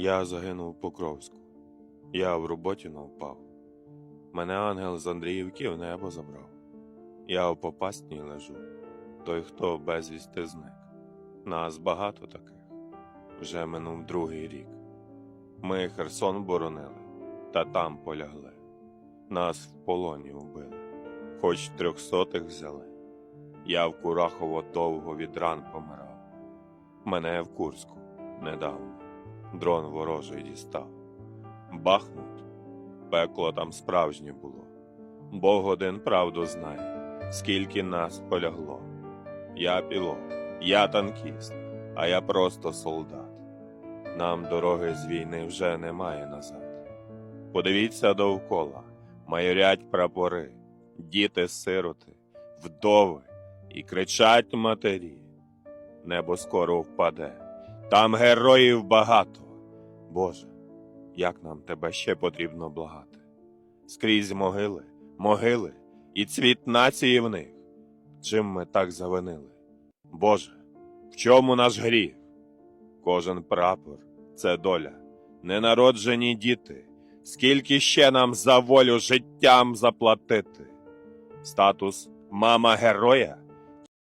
Я загинув в Покровську. Я в роботі не впав. Мене ангел з Андріївки в небо забрав. Я в попасній лежу, той, хто безвісти зник. Нас багато таких. Вже минув другий рік. Ми Херсон боронили, та там полягли. Нас в полоні вбили, хоч трьохсотих взяли. Я в Курахово довго від ран помирав. Мене в Курську недавно дрон ворожий дістав. Бахмут, пекло там справжнє було. Бог один правду знає, скільки нас полягло. Я пілот, я танкіст, а я просто солдат. Нам дороги з війни вже немає назад. Подивіться довкола, майорять прапори, діти сироти, вдови і кричать матері. Небо скоро впаде, там героїв багато. Боже, як нам тебе ще потрібно благати? Скрізь могили, могили і цвіт нації в них. Чим ми так завинили? Боже, в чому наш гріх? Кожен прапор це доля, ненароджені діти. Скільки ще нам за волю життям заплатити? Статус мама героя